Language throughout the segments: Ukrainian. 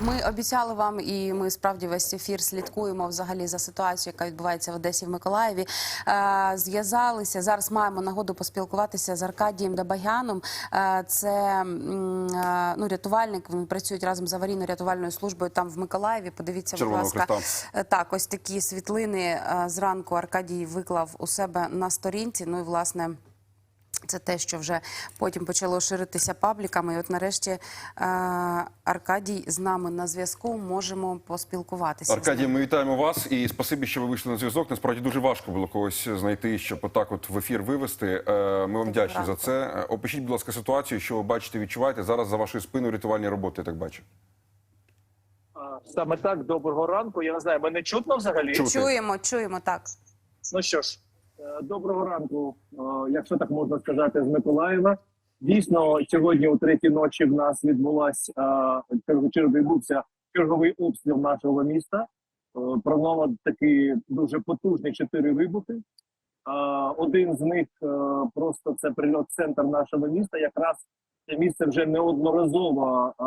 Ми обіцяли вам, і ми справді весь ефір слідкуємо взагалі за ситуацією, яка відбувається в Одесі в Миколаєві. Е, Зв'язалися зараз. Маємо нагоду поспілкуватися з Аркадієм Дабагяном. Е, Це е, ну рятувальник. Він працюють разом з аварійно-рятувальною службою там в Миколаєві. Подивіться, будь ласка. Е, Так, ось такі світлини е, зранку Аркадій виклав у себе на сторінці. Ну і власне. Це те, що вже потім почало ширитися пабліками. І от нарешті е, Аркадій з нами на зв'язку. Можемо поспілкуватися. Аркадій, ми вітаємо вас і спасибі, що ви вийшли на зв'язок. Насправді дуже важко було когось знайти, щоб отак от в ефір вивести. Е, Ми вам вдячні за це. Е, Опишіть, будь ласка, ситуацію, що ви бачите, відчуваєте зараз за вашою спиною рятувальні роботи. Я так бачу. Саме так, доброго ранку. Я не знаю, мене чутно взагалі? Чу- Чуємо, чуємо так. Ну що ж, доброго ранку, е, якщо так можна сказати, з Миколаєва. Дійсно, сьогодні о третій ночі в нас відбулась е, черговий обстріл нашого міста. Е, Пронова такі дуже потужні чотири вибухи. Е, Один з них е, просто це прильот центр нашого міста. Якраз це місце вже неодноразово е,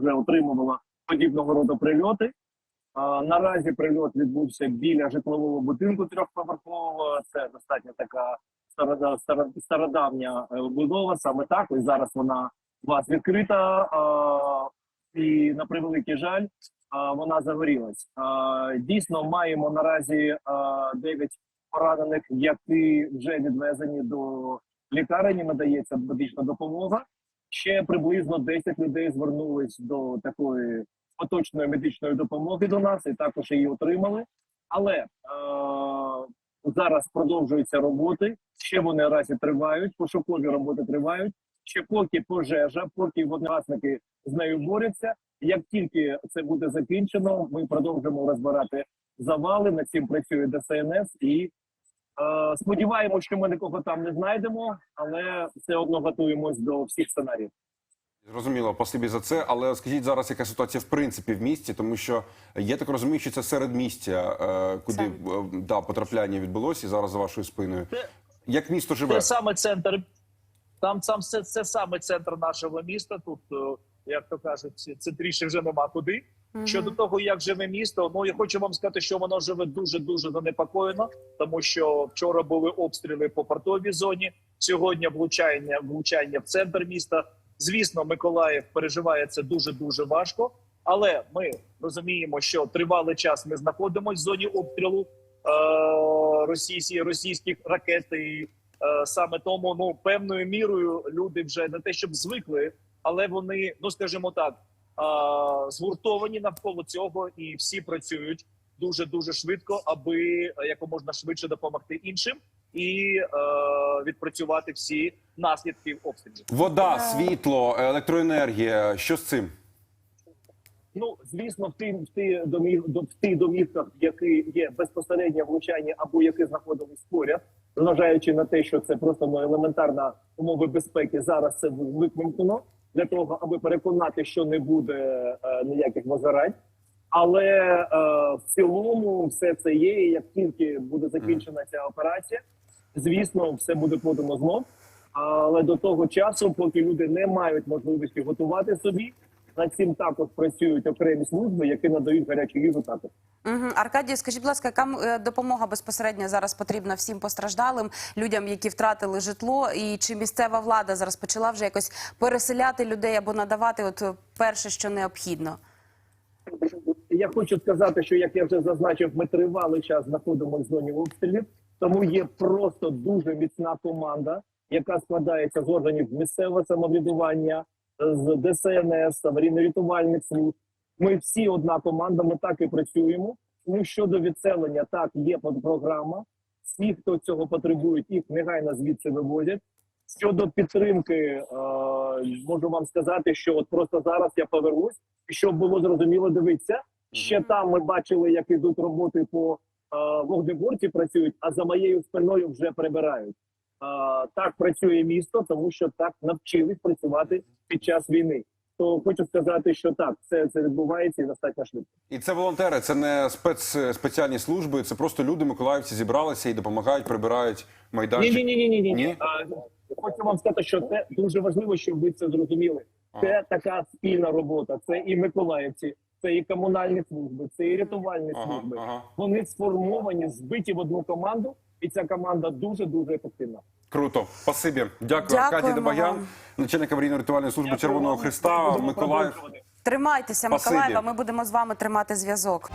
вже отримувало подібного роду прильоти. Наразі прильот відбувся біля житлового будинку трьохповерхового. Це достатньо така старода- стародавня е, будова. Саме так ось зараз вона у вас відкрита. І на превеликий жаль, вона загорілась. Дійсно, маємо наразі а, 9 поранених, які вже відвезені до лікарні. Надається медична допомога. Ще приблизно 10 людей звернулись до такої поточної медичної допомоги до нас і також її отримали. Але е, зараз продовжуються роботи. Ще вони наразі тривають. Пошукові роботи тривають. Ще поки пожежа, поки вогнегасники з нею борються. Як тільки це буде закінчено, ми продовжимо розбирати завали. Над цим працює ДСНС і е, сподіваємося, що ми нікого там не знайдемо, але все одно готуємось до всіх сценаріїв. Зрозуміло, спасибі за це. Але скажіть зараз, яка ситуація в принципі в місті, тому що я так розумію, що це середмістя, е, куди е, да, потрапляння відбулося, і зараз за вашою спиною. Це- Як місто живе? Це саме центр. Там сам це, це саме центр нашого міста. Тут, е, як то кажуть, центріше вже нема куди. Щодо того, як живе місто, ну я хочу вам сказати, що воно живе дуже дуже занепокоєно, тому що вчора були обстріли по портовій зоні. Сьогодні влучання влучання в центр міста. Звісно, Миколаїв переживає це дуже дуже важко. Але ми розуміємо, що тривалий час ми знаходимося в зоні обстрілу е, російських російських ракет. І е, саме тому ну певною мірою люди вже не те, щоб звикли, але вони, ну скажімо так, е, згуртовані навколо цього, і всі працюють дуже дуже швидко, аби е, якомога швидше допомогти іншим і е, відпрацювати всі наслідки обстрілів. Вода, світло, електроенергія. Що з цим? Ну звісно, в тих в ті домів в тих домівках, які є безпосереднє влучання або які знаходились поряд, зважаючи на те, що це просто ну, елементарна умови безпеки. Зараз це викликано для того, аби переконати, що не буде е, ніяких возарань. Але е, в цілому все це є. І як тільки буде закінчена ця операція, звісно, все буде подано знов. Але до того часу, поки люди не мають можливості готувати собі, над цим також працюють окремі служби, які надають гарячу їжу також. Угу. Аркадій, скажіть, будь ласка, яка е, допомога безпосередньо зараз потрібна всім постраждалим людям, які втратили житло, і чи місцева влада зараз почала вже якось переселяти людей або надавати от перше, що необхідно? Я хочу сказати, що як я вже зазначив, ми тривалий час знаходимося в зоні обстрілів, тому є просто дуже міцна команда, яка складається з органів місцевого самоврядування, з ДСНС, аварійно-рятувальних служб. Ми всі одна команда, ми так і працюємо. Ну щодо відселення, так є програма. Всі, хто цього потребують, їх негайно звідси вивозять. Щодо підтримки, е, можу вам сказати, що от просто зараз я повернусь, і щоб було зрозуміло, дивіться. Ще там ми бачили, як ідуть роботи по вогнеборці працюють, а за моєю спиною вже прибирають. Е, так працює місто, тому що так навчились працювати під час війни. то хочу сказати, що так, це, це відбувається і достатньо швидко. І це волонтери, це не спец спеціальні служби, це просто люди, миколаївці зібралися і допомагають, прибирають майданчик. ні, ні, ні, ні, ні. Ні? Хочу вам сказати, що це дуже важливо, щоб ви це зрозуміли. Це така спільна робота. Це і миколаївці, це і комунальні служби, це і рятувальні Ага, служби. ага. Вони сформовані, збиті в одну команду, і ця команда дуже дуже ефективна. Круто, спасибі. Дякую, Дякуємо Аркадій Дебаян, начальник аварійно-рятувальної служби Дякую Червоного вам. Христа, Миколаїв. Тримайтеся. Миколаєва. Ми будемо з вами тримати зв'язок.